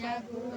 জাগো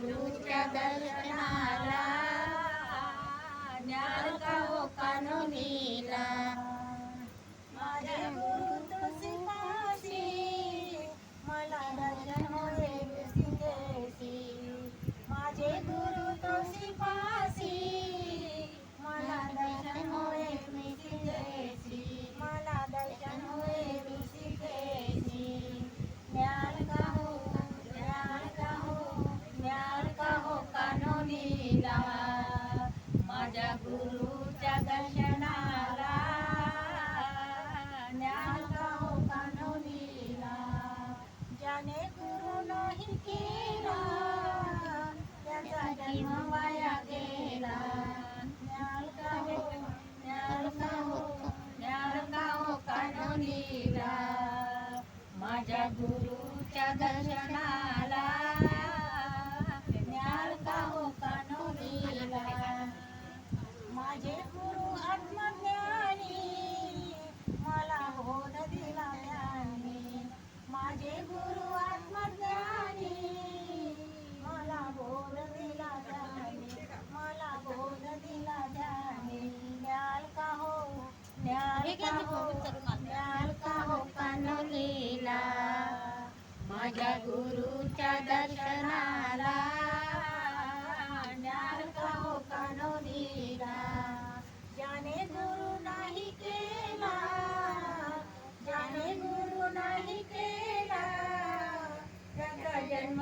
माझ्या गुरुच्या दर्शनाला. ज्ञानका हो माझे गुरु आत्मज्ञानी मला होत दिला माझे गुरु आत्मज्ञानी मला बोध दिला ज्ञानी मला बोध दिला ज्ञानी ज्ञान का हो ज्ञान का हो माझ्या गुरुच्या दर्शनाला ज्याने गुरु नाही केला ज्याने गुरु नाही केला त्याचा जन्म